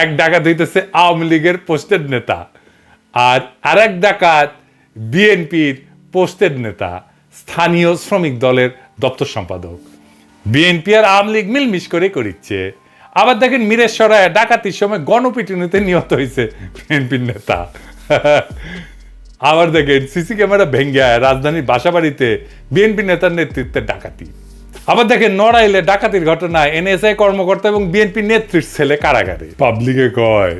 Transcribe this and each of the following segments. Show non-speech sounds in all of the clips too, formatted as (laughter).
এক ডাকাত হইতেছে আওয়ামী লীগের পোস্টেড নেতা। আর আরেক ডাকাত বিএনপির পোস্টেড নেতা, স্থানীয় শ্রমিক দলের দপ্তর সম্পাদক। বিএনপি আর আওয়ামী লীগ মিলমিশ করে করিচ্ছে। আবার দেখেন মিরেশ্বরায় ডাকাতির সময় গণপিটুনিতে নিহত হয়েছে বিএনপির নেতা। আবার দেখেন সিসি ক্যামেরা ভেঙ্গে রাজধানীর বাসাবাড়িতে বিএনপি নেতার নেতৃত্বে ডাকাতি। আবার দেখেন নড়াইলে ডাকাতির ঘটনায় এনএসআই কর্মকর্তা এবং বিএনপি নেত্রীর ছেলে কারাগারে। পাবলিকে কয়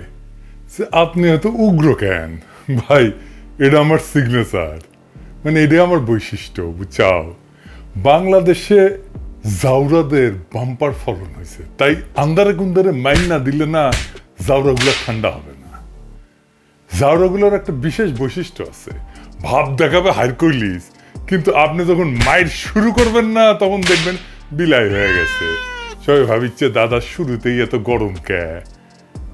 আপনি এত উগ্র কেন? ভাই, এটা আমার সিগনেচার মানে এটাই আমার বৈশিষ্ট্য, বুঝছাও? বাংলাদেশে জাউরাদের বাম্পার ফলন হয়েছে। তাই আন্দারে কুন্দারে মাইন না দিলে না জাউরাগুলো ঠান্ডা হবে না। জাউরাগুলোর একটা বিশেষ বৈশিষ্ট্য আছে। ভাব দেখাবে হাইরকইলিস। কিন্তু আপনি যখন মাইর শুরু করবেন না, তখন দেখবেন বিলাই হয়ে গেছে। সবাই ভাবিচ্ছে, দাদা, শুরুতেই এত গরম কে?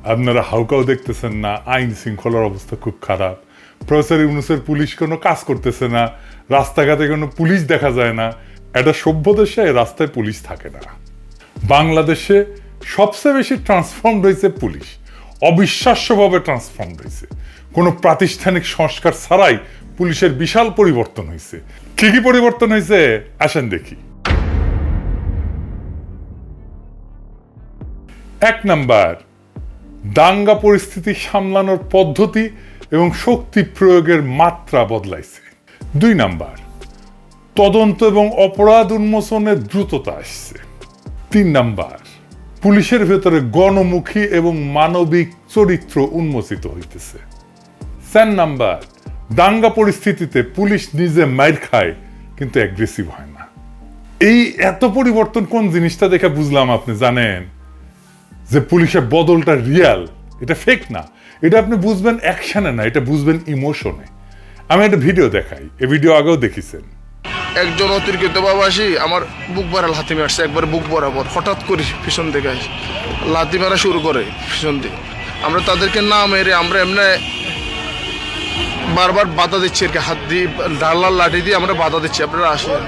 আপনারা হাউকাও দেখতেছেন না, আইন শৃঙ্খলার অবস্থা খুব খারাপ। প্রফেসর ইউনুসের পুলিশ কোনো কাজ করতেছে না, রাস্তাঘাটে কোনো পুলিশ দেখা যায় না। একটা সভ্য দেশে রাস্তায় পুলিশ থাকে না। বাংলাদেশে সবচেয়ে বেশি ট্রান্সফর্ম হয়েছে পুলিশ। অবিশ্বাস্যভাবে ট্রান্সফর্ম হয়েছে। কোনো প্রাতিষ্ঠানিক সংস্কার ছাড়াই পুলিশের বিশাল পরিবর্তন হয়েছে কি কি পরিবর্তন হয়েছে আসেন দেখি। এক নাম্বার, দাঙ্গা পরিস্থিতি সামলানোর পদ্ধতি এবং শক্তি প্রয়োগের মাত্রা বদলাইছে। দুই নাম্বার, তদন্ত এবং অপরাধ উন্মোচনের দ্রুততা আসছে। তিন নাম্বার, পুলিশের ভেতরে গণমুখী এবং মানবিক চরিত্র উন্মোচিত হইতেছে। চার নাম্বার দাঙ্গা পরিস্থিতিতে পুলিশ নিজে মাইর খায়, কিন্তু অ্যাগ্রেসিভ হয় না। এই এত পরিবর্তন কোন জিনিসটা দেখে বুঝলাম আপনি, জানেন? যে পুলিশের বদলটা রিয়াল এটা ফেক না। এটা আপনি বুঝবেন অ্যাকশনে না, এটা বুঝবেন ইমোশনে আমি একটা ভিডিও দেখাই, এই ভিডিও আগেও দেখিছেন। একজন অতিরিক্ত বাবাসী আমার বুক ভরা লাথি মারছে, একবার বুক বরাবর, হঠাৎ করে পিছন থেকে আসে। লাথি মারা শুরু করে পিছন দিয়ে। আমরা তাদেরকে না মেরে, আমরা এমনি বারবার বাধা দিচ্ছি আর হাত দিয়ে ডাল্লার লাঠি দিয়ে আমরা বাধা দিচ্ছি, আপনারা আসেন।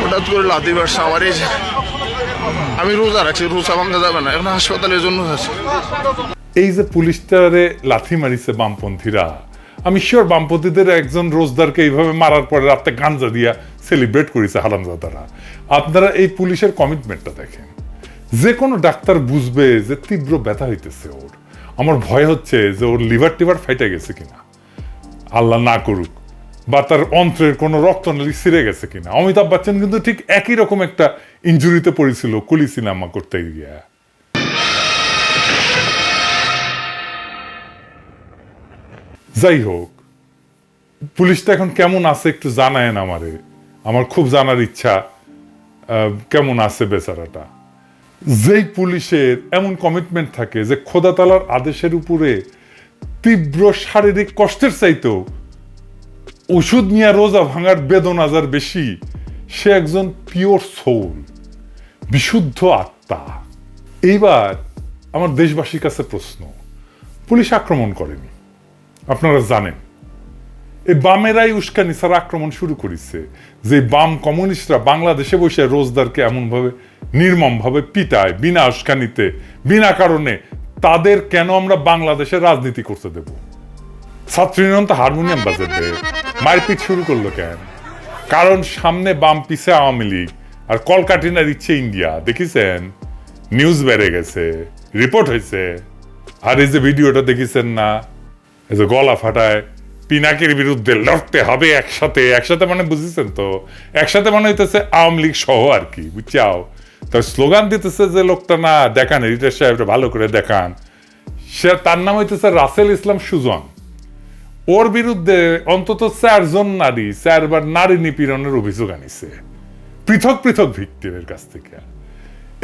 হঠাৎ করে লাথি মারছে আমার এই আমি রোজা রাখছি, রোজা ভাঙা যাবে না, এখন হাসপাতালের জন্য আছে। এই যে পুলিশটারে লাথি মারিছে বামপন্থীরা, আমি শিওর বামপন্থীদের একজন রোজদারকে এইভাবে মারার পরে রাতে গাঞ্জা দিয়া সেলিব্রেট করেছে হারামজাদারা। আপনারা এই পুলিশের কমিটমেন্টটা দেখেন। যে কোনো ডাক্তার বুঝবে যে তীব্র ব্যথা হইতেছে ওর। আমার ভয় হচ্ছে যে ওর লিভার টিভার ফাইটে গেছে কিনা। আল্লাহ না করুক। বা তার অন্ত্রের কোনো রক্তনালী ছিঁড়ে গেছে কিনা। অমিতাভ বচ্চন কিন্তু ঠিক একই রকম একটা ইঞ্জুরিতে পড়েছিল, কুলি সিনেমা করতে গিয়া। যাই হোক, পুলিশটা এখন কেমন আছে একটু জানায়েন আমারে। আমার খুব জানার ইচ্ছা কেমন আছে বেচারাটা। যেই পুলিশের এমন কমিটমেন্ট থাকে যে খোদা তালার আদেশের উপরে তীব্র শারীরিক কষ্টের চাইতেও ওষুধ নিয়ে রোজা ভাঙার বেদনা যার বেশি, সে একজন পিওর সোল বিশুদ্ধ আত্মা। এইবার আমার দেশবাসীর কাছে প্রশ্ন, পুলিশ আক্রমণ করেনি? আপনারা জানেন এই বামেরাই উস্কানি ছাড়া আক্রমণ শুরু করেছে। যে বাম কমিউনিস্টরা বাংলাদেশে বসে রোজদারকে এমনভাবে নির্মমভাবে পিটায়, বিনা উস্কানিতে, বিনা কারণে তাদের কেন আমরা বাংলাদেশে রাজনীতি করতে দেব? ছাত্র হারমোনিয়াম বাজাবে। মারপিট শুরু করল কেন? কারণ সামনে বাম পিছে আওয়ামী লীগ আর কলকাটিনার ইচ্ছে ইন্ডিয়া, দেখিছেন? নিউজ বেড়ে গেছে রিপোর্ট হয়েছে। আর এই যে ভিডিওটা দেখিছেন না? এই যে গলা ফাটায়, পিনাকের বিরুদ্ধে লড়তে হবে একসাথে। একসাথে মানে বুঝেছেন তো? একসাথে মানে হইতেছে আওয়ামী লীগ সহ আর কি, বুঝছাও? তার স্লোগান দিতেছে যে লোকটা না দেখান, এডিটার সাহেবটা ভালো করে দেখান। সে তার নাম হইতেছে রাসেল ইসলাম সুজন। ওর বিরুদ্ধে অন্তত চারজন নারী, চারবার নারী নিপীড়নের অভিযোগ আনিছে। পৃথক পৃথক ভিক্টিমের কাছ থেকে।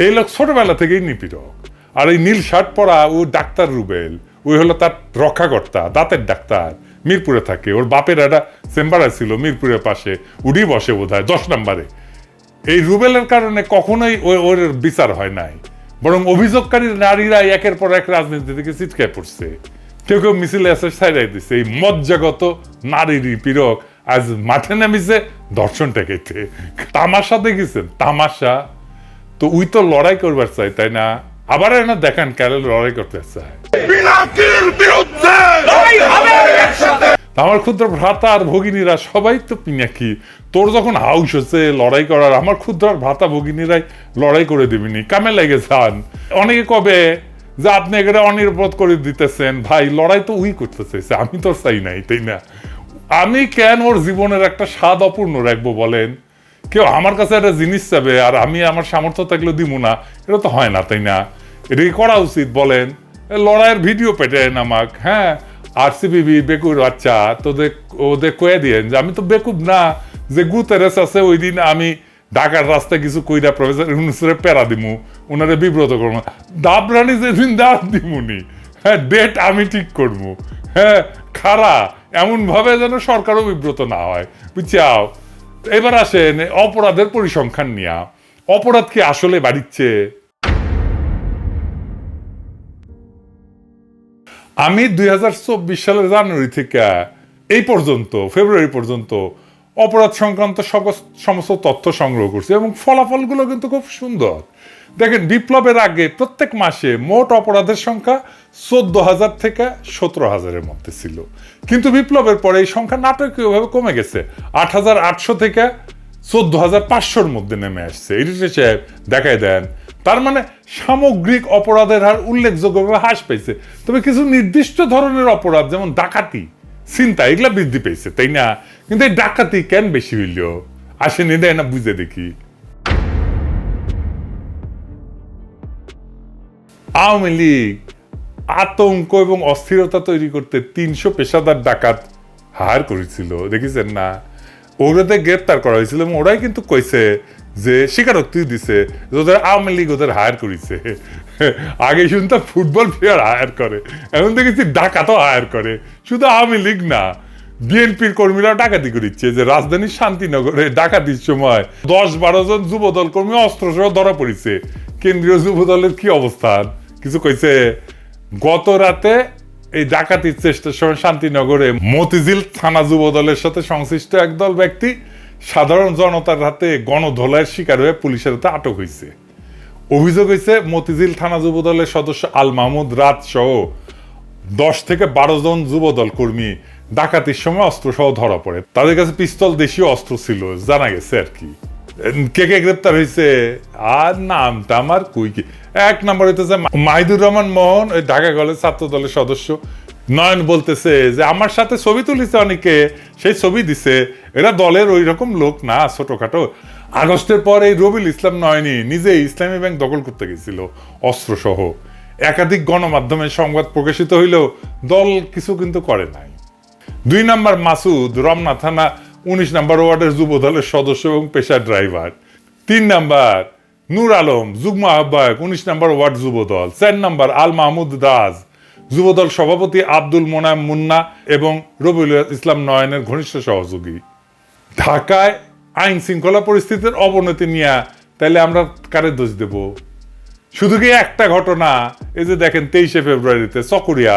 এই লোক ছোটবেলা থেকেই নিপীড়ক। আর এই নীল শার্ট পরা ও ডাক্তার রুবেল ওই হলো তার রক্ষাকর্তা, দাঁতের ডাক্তার, মিরপুরে থাকে। ওর বাপের একটা চেম্বার ছিল মিরপুরের পাশে। উডি বসে বোধ হয় দশ নম্বরে। এই রুবেলের কারণে কখনোই ওর বিচার হয় নাই। বরং অভিযোগকারী নারীরা একের পর এক রাজনীতি থেকে ছিটকায় পড়ছে। কেউ কেউ মিছিলে এসে সাইডাই দিচ্ছে এই মজ্জাগত নারীর পীড়ক আজ মাঠে নামিছে দর্শন টেকাইতে তামাশা দেখেছেন? তামাশা? তো উই তো লড়াই করবার চাই তাই না? আবার এনে দেখেন ক্যারেল লড়াই করতে চায়। বিরুদ্ধে! আমার ক্ষুদ্র ভ্রাতা আর ভগিনীরা সবাই তো পিনাকি। তোর যখন হাউস হচ্ছে, লড়াই করার, আমার ক্ষুদ্র ভ্রাতা ভগিনীরাই লড়াই করে দিবিনি। কামে লেগে যান। অনেকে কবে যে আপনি এখানে অনিরাপদ করে দিতেছেন, ভাই, লড়াই তো উই করতে চাইছে আমি তো চাই নাই, তাই না? আমি কেন ওর জীবনের একটা স্বাদ অপূর্ণ রাখব বলেন? কেউ আমার কাছে একটা জিনিস চাবে আর আমি আমার সামর্থ্য থাকলে দিব না? এটা তো হয় না, তাই না? এটা কি করা উচিত বলেন। লড়াইয়ের ভিডিও পেটে নামাক হ্যাঁ? আর সিবিবি বেকুর বাচ্চা তোদের ওদের কয়ে দিয়েন যে আমি তো বেকুব না যে গুতেরেস আছে ওই দিন আমি ঢাকার রাস্তায় কিছু কইরা প্রফেসর ইউনুসের প্যারা দিমু ওনারে বিব্রত করব দাব দাবরানি যেদিন দাঁড় দিমুনি হ্যাঁ ডেট আমি ঠিক করব হ্যাঁ খারা এমন ভাবে যেন সরকারও বিব্রত না হয় বুঝছাও এবার আসেন অপরাধের পরিসংখ্যান নিয়া অপরাধ কি আসলে বাড়িচ্ছে আমি দুই হাজার চব্বিশ সালের জানুয়ারি থেকে এই পর্যন্ত, ফেব্রুয়ারি পর্যন্ত অপরাধ সংক্রান্ত সমস্ত তথ্য সংগ্রহ করছি এবং ফলাফলগুলো কিন্তু খুব সুন্দর। দেখেন, বিপ্লবের আগে প্রত্যেক মাসে মোট অপরাধের সংখ্যা চোদ্দ হাজার থেকে সতেরো হাজারের মধ্যে ছিল। কিন্তু বিপ্লবের পরে এই সংখ্যা নাটকীয়ভাবে কমে গেছে। আট হাজার আটশো থেকে চোদ্দ হাজার পাঁচশোর মধ্যে নেমে আসছে। এডিটর সাহেব দেখাই দেন তার মানে সামগ্রিক অপরাধের হার উল্লেখযোগ্যভাবে হ্রাস পেয়েছে। তবে কিছু নির্দিষ্ট ধরনের অপরাধ, যেমন ডাকাতি চিন্তা এগুলা বৃদ্ধি পেয়েছে, তাই না? কিন্তু এই ডাকাতি কেন বেশি হইল? আসেনি দেয় না বুঝে দেখি। আওয়ামী লীগ আতঙ্ক এবং অস্থিরতা তৈরি করতে তিনশো পেশাদার ডাকাত হার করেছিল, দেখেছেন না? ওগুলোতে গ্রেপ্তার করা হয়েছিল এবং ওরাই কিন্তু কইছে যে স্বীকারোক্তি দিছে যে ওদের আওয়ামী লীগ ওদের হায়ার করেছে। (laughs) আগে শুনতাম ফুটবল প্লেয়ার হায়ার করে, এখন দেখেছি ডাকাতও হায়ার করে। শুধু আওয়ামী লীগ না, বিএনপির কর্মীরা ডাকাতি করিচ্ছে, যে রাজধানীর শান্তিনগরে ডাকাতির সময় দশ বারো জন যুবদল কর্মী অস্ত্র সহ ধরা পড়েছে। কেন্দ্রীয় যুবদলের কি অবস্থান কিছু কইছে, গত রাতে এই ডাকাতির চেষ্টার সময় শান্তিনগরে মতিঝিল থানা যুবদলের সাথে সংশ্লিষ্ট একদল ব্যক্তি সাধারণ জনতার হাতে গণধোলাইয়ের শিকার হয়ে পুলিশের হাতে আটক হয়েছে অভিযোগ হয়েছে মতিঝিল থানা যুবদলের সদস্য আল মাহমুদ রাত সহ দশ থেকে বারো জন যুবদল কর্মী ডাকাতির সময় অস্ত্র সহ ধরা পড়ে। তাদের কাছে পিস্তল, দেশীয় অস্ত্র ছিল, জানা গেছে আর কি। কে কে গ্রেপ্তার হয়েছে আর নামটা আমার কুই কি? এক নম্বর হইতেছে মাহিদুর রহমান মোহন, ওই ঢাকা কলেজ ছাত্র দলের সদস্য। নয়ন বলতেছে যে, আমার সাথে ছবি তুলিছে অনেকে, সেই ছবি দিছে। এরা দলের ওই রকম লোক না, ছোটখাটো। আগস্টের পর এই রবিল ইসলাম নয়নি নিজে ইসলামী ব্যাংক দখল করতে গেছিল অস্ত্র সহ একাধিক গণমাধ্যমে সংবাদ প্রকাশিত হইলেও দল কিছু কিন্তু করে নাই। দুই নম্বর মাসুদ, রমনা থানা, উনিশ নম্বর ওয়ার্ডের যুব দলের সদস্য এবং পেশার ড্রাইভার। তিন নাম্বার, নূর আলম, যুগ্ম আহ্বায়ক, উনিশ নম্বর ওয়ার্ড যুব দল। চার নম্বর, আল মাহমুদ দাস যুবদল সভাপতি আব্দুল মোনাম মুন্না এবং রবিউল ইসলাম নয়নের ঘনিষ্ঠ সহযোগী। ঢাকায় আইন শৃঙ্খলা পরিস্থিতির অবনতি নিয়ে তাহলে আমরা কারে দোষ দেব? শুধু কি একটা ঘটনা? এই যে দেখেন তেইশে ফেব্রুয়ারিতে চকরিয়া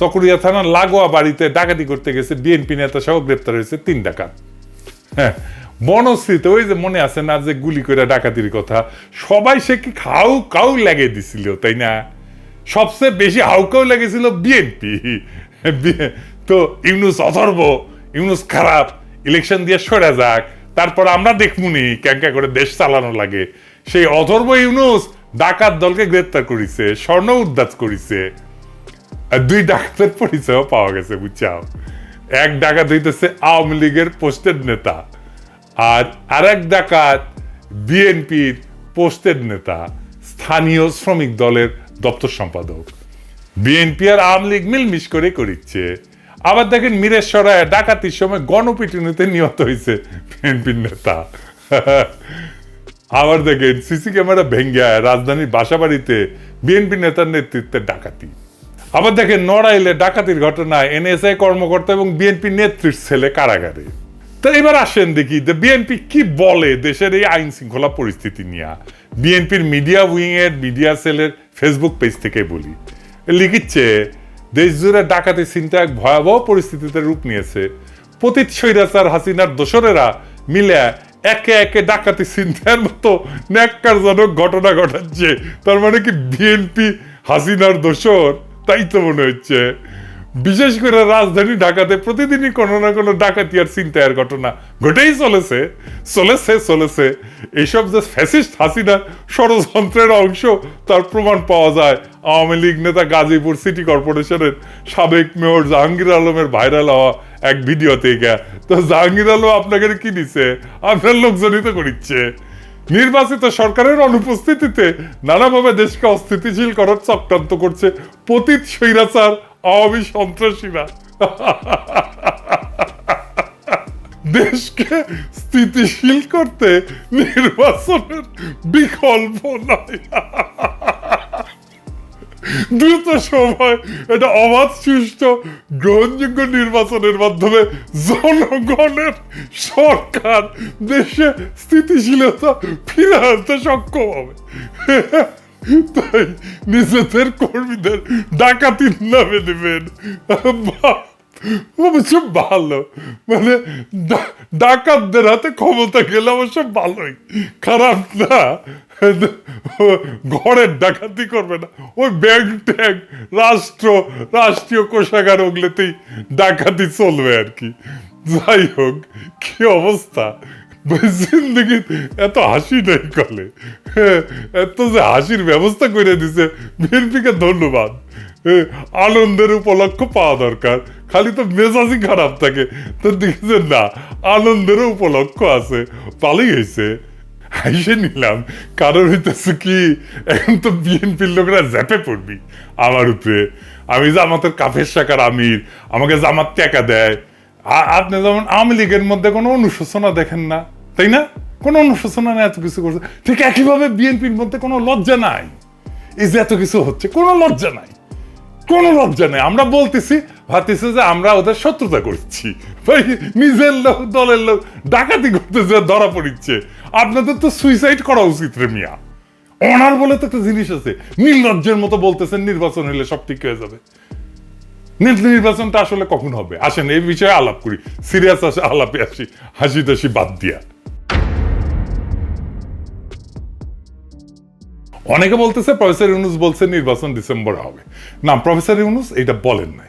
চকরিয়া থানার লাগোয়া বাড়িতে ডাকাতি করতে গেছে বিএনপি নেতা সহ গ্রেপ্তার হয়েছে তিন ডাকাত। হ্যাঁ বনশ্রীতে ওই যে মনে আছে না যে গুলি করে ডাকাতির কথা, সবাই সে কি খাউ কাউ লেগে দিছিল, তাই না? সবচেয়ে বেশি হাউকাউ লেগেছিল বিএনপি তো ইউনুস অথর্ব ইউনুস খারাপ ইলেকশন দিয়ে সরে যাক, তারপর আমরা দেখমুনি ক্যাঙ্কা করে দেশ চালানো লাগে। সেই অথর্ব ইউনুস ডাকাত দলকে গ্রেপ্তার করেছে, স্বর্ণ উদ্ধার করেছে। দুই ডাকাতের পরিচয়ও পাওয়া গেছে, বুঝছাও। এক ডাকাত হইতেছে আওয়ামী লীগের পোস্টেড নেতা আর আরেক ডাকাত বিএনপির পোস্টেড নেতা, স্থানীয় শ্রমিক দলের সম্পাদক। বিএনপি আর আওয়ামী লীগ মিলমিশ করে করিচ্ছে। আবার দেখেন মিরেশ্বরায় ডাকাতির সময় গণপিটুনিতে নিহত হয়েছে বিএনপির নেতা। আবার দেখেন সিসি ক্যামেরা ভেঙ্গে রাজধানীর বাসাবাড়িতে বিএনপি নেতার নেতৃত্বে ডাকাতি। আবার দেখেন নড়াইলে ডাকাতির ঘটনায় এনএসআই কর্মকর্তা এবং বিএনপি নেত্রীর ছেলে কারাগারে। তো এবার আসেন দেখি যে বিএনপি কি বলে দেশের এই আইন শৃঙ্খলা পরিস্থিতি নিয়ে। বিএনপির মিডিয়া উইং এর মিডিয়া সেলের ফেসবুক পেজ থেকে বলি। লিখিচ্ছে দেশ জুড়ে ডাকাতি চিন্তা এক ভয়াবহ পরিস্থিতিতে রূপ নিয়েছে। পতিত স্বৈরাচার হাসিনার দোসরেরা মিলে একে একে ডাকাতি চিন্তার মতো ন্যাক্কারজনক ঘটনা ঘটাচ্ছে। তার মানে কি বিএনপি হাসিনার দোসর? তাই তো মনে হচ্ছে। বিশেষ করে রাজধানী ঢাকাতে প্রতিদিনই কোনো না কোনো ডাকাতি আর চিন্তায়ের ঘটনা ঘটেই চলেছে চলেছে চলেছে। এইসব যে ফ্যাসিস্ট হাসিনার ষড়যন্ত্রের অংশ, তার প্রমাণ পাওয়া যায় আওয়ামী লীগ নেতা গাজীপুর সিটি কর্পোরেশনের সাবেক মেয়র জাহাঙ্গীর আলমের ভাইরাল হওয়া এক ভিডিও থেকে তো জাহাঙ্গীর আলম আপনাকে কি দিছে? আপনার লোকজনই তো করিচ্ছে। নির্বাচিত সরকারের অনুপস্থিতিতে নানাভাবে দেশকে অস্থিতিশীল করার চক্রান্ত করছে পতিত স্বৈরাচার আওয়ামী সন্ত্রাসীরা দেশকে স্থিতিশীল করতে নির্বাচনের বিকল্প নাই। দ্রুত সময় এটা অবাধ সৃষ্ট গ্রহণযোগ্য নির্বাচনের মাধ্যমে জনগণের সরকার দেশে স্থিতিশীলতা ফিরে আনতে সক্ষম হবে। তাই নিজেদের কর্মীদের নামে অবশ্য ভালো। মানে ডাকাতদের হাতে ক্ষমতা গেলে অবশ্য ভালোই। খারাপ না। ঘরের ডাকাতি করবে না। ওই ব্যাংক ট্যাঙ্ক রাষ্ট্র, রাষ্ট্রীয় কোষাগার ওগুলোতেই ডাকাতি চলবে আর কি। যাই হোক, কি অবস্থা? জিন্দগি এত হাসি নাই কলে। এত যে হাসির ব্যবস্থা করে দিছে। বিএনপিকে ধন্যবাদ। এ, আনন্দের উপলক্ষ পাওয়া দরকার। খালি তো মেজাজই খারাপ থাকে। তো দেখছেন না আনন্দেরও উপলক্ষ আছে। ভালোই হয়েছে। হাসে নিলাম। কারণ হইতেছে কি এখন তো বিএনপির লোকরা জ্যাপে পড়বি আমার উপরে। আমি জামাতের কাফের শাখার আমির আমাকে জামাত টাকা দেয়। আপনি যেমন আওয়ামী লীগের মধ্যে কোনো অনুশোচনা দেখেন না। তাই না? কোনো অনুশোচনা নেই, এত কিছু করছে। ঠিক একইভাবে বিএনপির মধ্যে কোনো লজ্জা নাই। এই যে এত কিছু হচ্ছে, কোনো লজ্জা নাই। কোনো লজ্জা নেই। আমরা বলতেছি, ভাবতেছি যে আমরা ওদের শত্রুতা করছি। ভাই, নিজের লোক, দলের লোক, ডাকাতি করতেছে, ধরা পড়িচ্ছে। আপনাদের তো সুইসাইড করা উচিত রে মিয়া। অনার বলে তো একটা জিনিস আছে। নির্লজ্জের মতো বলতেছেন, নির্বাচন হলে সব ঠিক হয়ে যাবে। নির্বাচনটা আসলে কখন হবে? আসেন, এই বিষয়ে আলাপ করি। সিরিয়াস আসে, আলাপে আসি হাসি তাসি বাদ দিয়া। অনেকে বলতেছে, প্রফেসর ইউনুস বলছে নির্বাচন ডিসেম্বর হবে। না, প্রফেসর ইউনুস এটা বলেন নাই।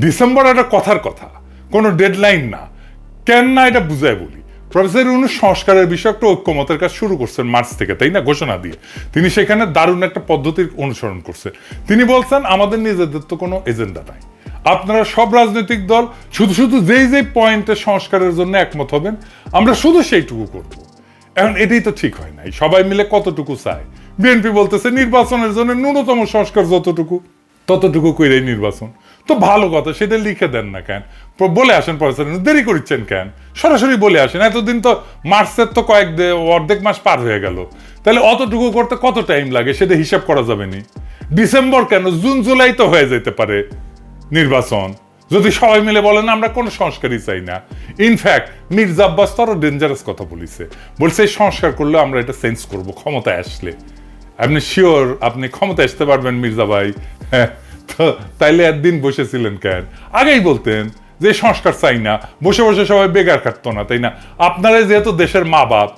ডিসেম্বর একটা কথার কথা, কোনো ডেডলাইন না। কেন না এটা বুঝায় বলি? প্রফেসর ইউনুস সংস্কারের বিষয়ে একটা ঐক্যমতের কাজ শুরু করছেন মার্চ থেকে, তাই না? ঘোষণা দিয়ে। তিনি সেখানে দারুণ একটা পদ্ধতির অনুসরণ করছেন। তিনি বলছেন, আমাদের নিজেদের তো কোনো এজেন্ডা নাই। আপনারা সব রাজনৈতিক দল শুধু শুধু যেই যেই পয়েন্টে সংস্কারের জন্য একমত হবেন, আমরা শুধু সেইটুকু করব। এখন এটাই তো ঠিক হয় নাই। সবাই মিলে কতটুকু চায়? বিএনপি বলতেছে নির্বাচনের জন্য ন্যূনতম সংস্কার যতটুকু, ততটুকু কইরাই নির্বাচন। তো ভালো কথা, সেটা লিখে দেন না কেন? বলে আসেন প্রফেসর, দেরি করছেন কেন? সরাসরি বলে আসেন, এতদিন তো মার্চের তো কয়েক অর্ধেক মাস পার হয়ে গেল। তাহলে অতটুকু করতে কত টাইম লাগে? সেটা হিসাব করা যাবে নি। ডিসেম্বর কেন? জুন, জুলাই তো হয়ে যেতে পারে। নির্বাচন। যদি সবাই মিলে বলেন আমরা কোনো সংস্কারই চাই না। ইনফ্যাক্ট মির্জা আব্বাস তো আরও ডেঞ্জারাস কথা বলিছে। বলছে সংস্কার করলে আমরা এটা চেঞ্জ করব ক্ষমতায় আসলে। আপনি শিওর আপনি ক্ষমতায় আসতে পারবেন মির্জা ভাই। হ্যাঁ, তাইলে একদিন বসেছিলেন কেন? আগেই বলতেন যে সংস্কার চাই না। বসে বসে সবাই বেকার কাটতো না তাই না? আপনারাই যেহেতু দেশের মা বাপ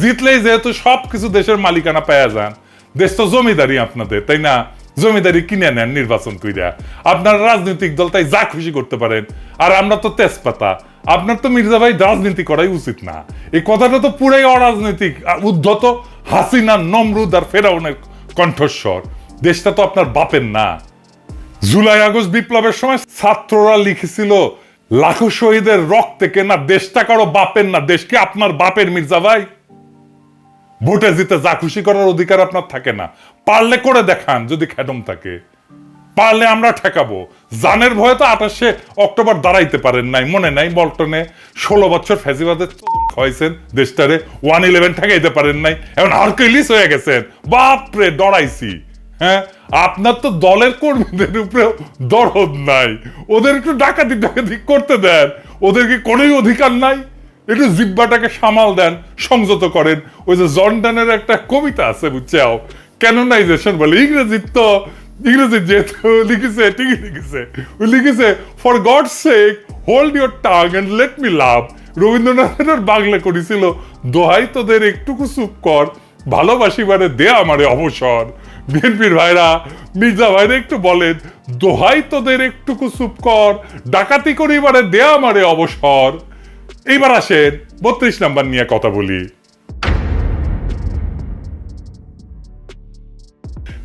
জিতলেই যেহেতু সব কিছু দেশের মালিকানা পাওয়া যান দেশ তো জমিদারি আপনাদের তাই না? জমিদারি কিনে নেন নির্বাচন কইরা। আপনার রাজনৈতিক দল তাই যা খুশি করতে পারেন। আর আমরা তো তেজপাতা। আপনার তো মির্জা ভাই রাজনীতি করাই উচিত না। এই কথাটা তো পুরাই অরাজনৈতিক। উদ্ধত হাসিনা, নমরুদ আর ফেরাউনের কণ্ঠস্বর। দেশটা তো আপনার বাপের না। জুলাই, আগস্ট বিপ্লবের সময় ছাত্ররা লিখেছিল, লাখো শহীদের রক্তে কেনা দেশটা কারও বাপের না। দেশকে আপনার বাপের মির্জা ভাই? ভোটে জিতে যা খুশি করার অধিকার আপনার থাকে না। পারলে করে দেখান যদি খ্যাডম থাকে। পারলে আমরা ঠেকাবো। জানের ভয়ে তো আঠাশে অক্টোবর দাঁড়াইতে পারেন নাই, মনে নাই বল্টনে। ষোলো বছর ফেসিবাদের হয়েছেন দেশটারে ওয়ান ইলেভেন ঠেকাইতে পারেন নাই। এখন আর্কেলিস হয়ে গেছেন। বাপরে, ডরাইছি। হ্যাঁ? আপনার তো দলের কর্মীদের উপরে দরদ নাই। ওদের একটু ডাকাতি ডাকাতি করতে দেন। ওদের কি কোনোই অধিকার নাই? একটু জিব্বাটাকে সামাল দেন, সংযত করেন। ওই যে জর্ডানের একটা কবিতা আছে, বুঝছাও? ক্যানোনাইজেশন বলে। ইংরেজি তো ইংরেজি যেহেতু লিখেছে, ঠিকই লিখেছে। ও লিখেছে for God sake hold your tongue and let me love রবীন্দ্রনাথের বাংলা করেছিল, দোহাই তোদের, একটুকু চুপ কর ভালোবাসি ভালোবাসিবারে দে আমারে অবসর। বিএনপির ভাইরা, মির্জা ভাইরা একটু বলেন, দোহাই তোদের, একটুকু চুপ কর, ডাকাতি করি করিবারে দে আমারে অবসর। এইবার আসেন, বত্রিশ নাম্বার নিয়ে কথা বলি।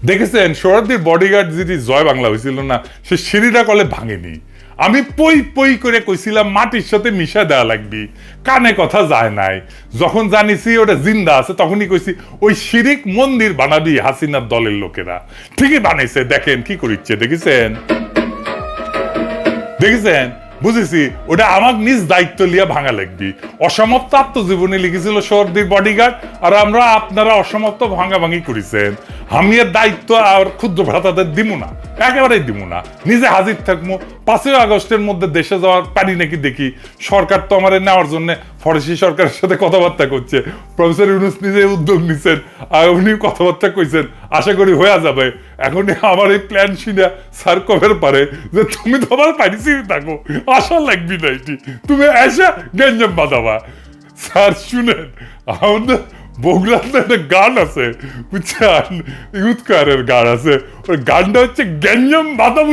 দেখেছেন? সোহরাদ্দির বডিগার্ড যদি জয় বাংলা হয়েছিল না, সে সিঁড়িটা কলে ভাঙেনি। আমি পই পই করে কইছিলাম, মাটির সাথে মিশা দেওয়া লাগবি। কানে কথা যায় নাই। যখন জানিছি ওটা জিন্দা আছে, তখনই কইছি, ওই শিরিক মন্দির বানাবি হাসিনার দলের লোকেরা। ঠিকই বানাইছে, দেখেন কি করিচ্ছে, দেখেছেন? দেখেছেন? বুঝেছি, ওটা আমার নিজ দায়িত্ব লিয়া ভাঙা লাগবি। অসমাপ্ত আত্মজীবনী লিখেছিল সর্দির বডিগার্ড আর আমরা আপনারা অসমাপ্ত ভাঙা ভাঙি করেছেন। আমি এর দায়িত্ব আর ক্ষুদ্র ভ্রাতাদের দিমু না, একেবারেই দিমু না। নিজে হাজির থাকব পাঁচই আগস্টের মধ্যে দেশে যাওয়ার পারি নাকি দেখি, সরকার তো আমার নেওয়ার জন্য ফরেসি সরকারের সাথে কথাবার্তা করছে। প্রফেসর ইউনুস নিজে উদ্যোগ নিচ্ছেন আর উনি কথাবার্তা কইছেন, আশা করি হয়ে যাবে। এখন আমার এই প্ল্যান শুনে স্যার কবের পারে যে তুমি তো আমার পারিছি থাকো, আশা লাগবি না এটি। তুমি এসে গেঞ্জাম বাঁধাবা। স্যার শুনেন, আমাদের বগুড়াতে একটা গান আছে, বুঝছেন? ইউথকারের গান আছে। ওই গানটা হচ্ছে গ্যাঞ্জাম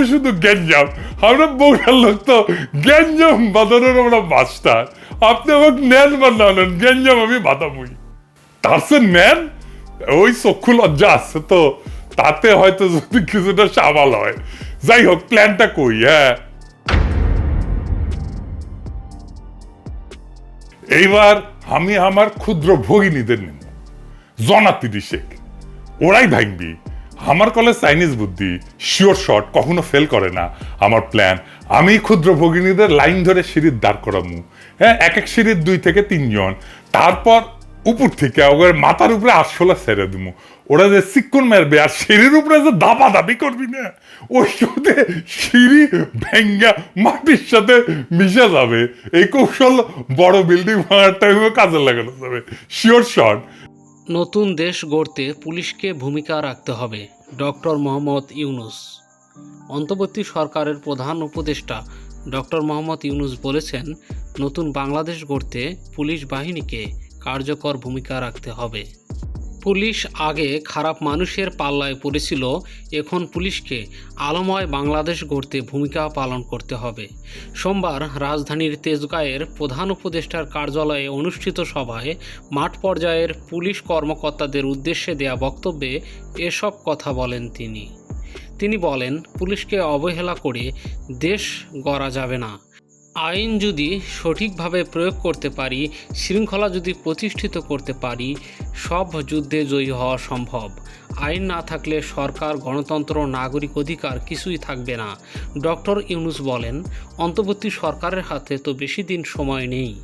শুধু গ্যাঞ্জাম। আমরা বগুড়ার লোক তো গ্যাঞ্জাম আমরা মাস্টার। আপনি আমাকে নেন বা গ্যাঞ্জাম আমি বাঁধাবই তার সে নেন ওই চক্ষু লজ্জা আছে তো। তাতে হয়তো যদি কিছুটা সামাল হয়। যাই হোক প্ল্যানটা কই হ্যাঁ? এইবার আমি আমার ক্ষুদ্র ভগিনীদের নেব। জনা শেখ, ওরাই ভাঙবি। আমার কলেজ চাইনিজ বুদ্ধি, শিওর শট, কখনো ফেল করে না আমার প্ল্যান আমি ক্ষুদ্র ভগিনীদের লাইন ধরে সিঁড়ির দাঁড় করামু। হ্যাঁ এক এক সিঁড়ির দুই থেকে তিনজন। তারপর উপর থেকে ওদের মাথার উপরে আটশোলা ছেড়ে দিমু। ওরা যে চিক্কন মারবে আর সিঁড়ির উপরে যে দাবা দাবি করবি না, ওই সাথে সিঁড়ি ভেঙ্গা মাটির সাথে মিশে যাবে। এই কৌশল বড় বিল্ডিং ভাঙার টাইমে কাজে লাগানো যাবে। শিওর শট নতুন দেশ গড়তে পুলিশকে ভূমিকা রাখতে হবে, ডক্টর মোহাম্মদ ইউনুস। অন্তর্বর্তী সরকারের প্রধান উপদেষ্টা ডক্টর মোহাম্মদ ইউনুস বলেছেন, নতুন বাংলাদেশ গড়তে পুলিশ বাহিনীকে কার্যকর ভূমিকা রাখতে হবে। পুলিশ আগে খারাপ মানুষের পাল্লায় পড়েছিল, এখন পুলিশকে আলময় বাংলাদেশ গড়তে ভূমিকা পালন করতে হবে। সোমবার রাজধানীর তেজগাঁয়ের প্রধান উপদেষ্টার কার্যালয়ে অনুষ্ঠিত সভায় মাঠ পর্যায়ের পুলিশ কর্মকর্তাদের উদ্দেশ্যে দেয়া বক্তব্যে এসব কথা বলেন তিনি। তিনি বলেন, পুলিশকে অবহেলা করে দেশ গড়া যাবে না। আইন যদি সঠিকভাবে প্রয়োগ করতে পারি, শৃঙ্খলা যদি প্রতিষ্ঠিত করতে পারি, সব যুদ্ধে জয়ী হওয়া সম্ভব। আইন না থাকলে সরকার, গণতন্ত্র, নাগরিক অধিকার কিছুই থাকবে না। ডক্টর ইউনুস বলেন, অন্তর্বর্তী সরকারের হাতে তো বেশি দিন সময় নেই।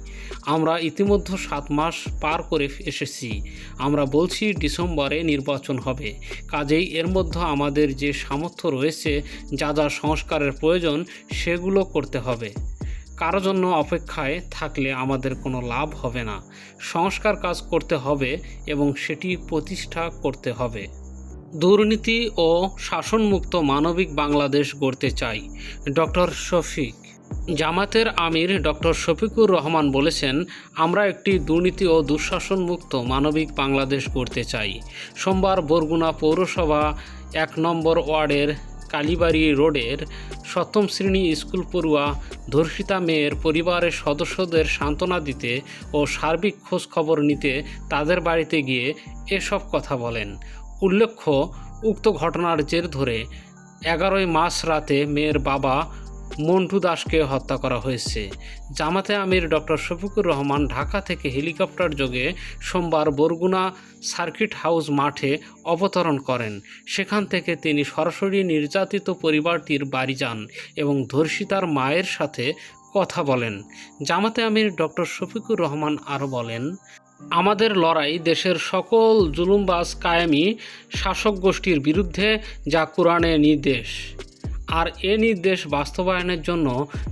আমরা ইতিমধ্যে সাত মাস পার করে এসেছি। আমরা বলছি ডিসেম্বরে নির্বাচন হবে। কাজেই এর মধ্যে আমাদের যে সামর্থ্য রয়েছে, যা যা সংস্কারের প্রয়োজন, সেগুলো করতে হবে। কারও জন্য অপেক্ষায় থাকলে আমাদের কোনো লাভ হবে না। সংস্কার কাজ করতে হবে এবং সেটি প্রতিষ্ঠা করতে হবে। দুর্নীতি ও শাসনমুক্ত মানবিক বাংলাদেশ গড়তে চাই, ডক্টর শফিক। জামাতের আমির ডক্টর শফিকুর রহমান বলেছেন, আমরা একটি দুর্নীতি ও দুঃশাসনমুক্ত মানবিক বাংলাদেশ গড়তে চাই। সোমবার বরগুনা পৌরসভা এক নম্বর ওয়ার্ডের কালীবাড়ি রোডের সপ্তম শ্রেণি স্কুল পড়ুয়া ধর্ষিতা মেয়ের পরিবারের সদস্যদের সান্ত্বনা দিতে ও সার্বিক খোঁজ খবর নিতে তাদের বাড়িতে গিয়ে এসব কথা বলেন। উল্লেখ্য, উক্ত ঘটনার জের ধরে এগারোই মাস রাতে মেয়ের বাবা মন্টু দাসকে হত্যা করা হয়েছে। জামাতে আমির ডক্টর শফিকুর রহমান ঢাকা থেকে হেলিকপ্টার যোগে সোমবার বরগুনা সার্কিট হাউস মাঠে অবতরণ করেন। সেখান থেকে তিনি সরাসরি নির্যাতিত পরিবারটির বাড়ি যান এবং ধর্ষিতার মায়ের সাথে কথা বলেন। জামাতে আমির ডক্টর শফিকুর রহমান আরও বলেন, আমাদের লড়াই দেশের সকল জুলুমবাজ কায়েমি শাসক গোষ্ঠীর বিরুদ্ধে যা কোরআনের নির্দেশ। আর এ নির্দেশ বাস্তবায়নের জন্য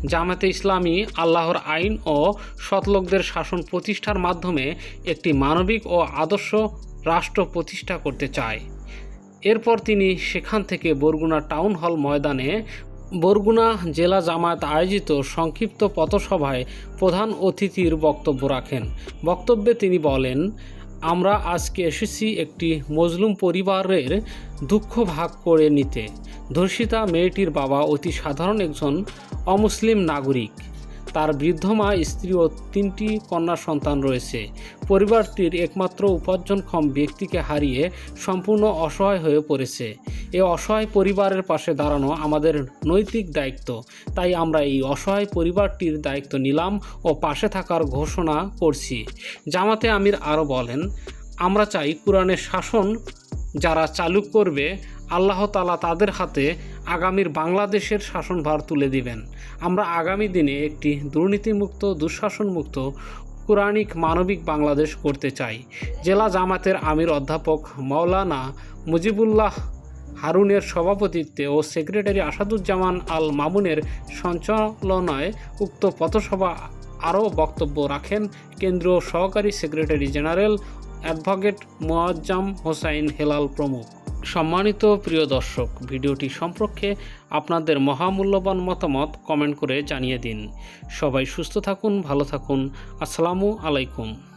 জামাতে ইসলামী, আল্লাহর আইন ও সৎলোকদের শাসন প্রতিষ্ঠার মাধ্যমে একটি মানবিক ও আদর্শ রাষ্ট্র প্রতিষ্ঠা করতে চায়। এরপর তিনি সেখান থেকে বরগুনা টাউন হল ময়দানে বরগুনা জেলা জামায়াত আয়োজিত সংক্ষিপ্ত পথসভায় প্রধান অতিথির বক্তব্য রাখেন। বক্তব্যে তিনি বলেন আমরা আজকে এসেছি একটি মজলুম পরিবারের দুঃখ ভাগ করে নিতে। ধর্ষিতা মেয়েটির বাবা অতি সাধারণ একজন অমুসলিম নাগরিক। তার বৃদ্ধ মা, স্ত্রী ও তিনটি কন্যা সন্তান রয়েছে। পরিবারটির একমাত্র উপার্জনক্ষম ব্যক্তিকে হারিয়ে সম্পূর্ণ অসহায় হয়ে পড়েছে। এ অসহায় পরিবারের পাশে দাঁড়ানো আমাদের নৈতিক দায়িত্ব। তাই আমরা এই অসহায় পরিবারটির দায়িত্ব নিলাম ও পাশে থাকার ঘোষণা করছি। জামাতে আমির আরও বলেন, আমরা চাই কোরআনের শাসন যারা চালু করবে আল্লাহ তালা তাদের হাতে আগামীর বাংলাদেশের শাসনভার তুলে দিবেন। আমরা আগামী দিনে একটি দুর্নীতিমুক্ত, দুঃশাসনমুক্ত কোরআনিক মানবিক বাংলাদেশ করতে চাই। জেলা জামাতের আমির অধ্যাপক মাওলানা মুজিবুল্লাহ হারুনের সভাপতিত্বে ও সেক্রেটারি আসাদুজ্জামান আল মামুনের সঞ্চালনায় উক্ত পথসভা আরও বক্তব্য রাখেন কেন্দ্রীয় সহকারী secretary general advocate Moazzem Hossain Helal প্রমুখ। সম্মানিত প্রিয় দর্শক, ভিডিওটি সম্পর্কে আপনাদের মহামূল্যবান মতামত কমেন্ট করে জানিয়ে দিন। সবাই সুস্থ থাকুন, ভালো থাকুন। আসসালামু আলাইকুম।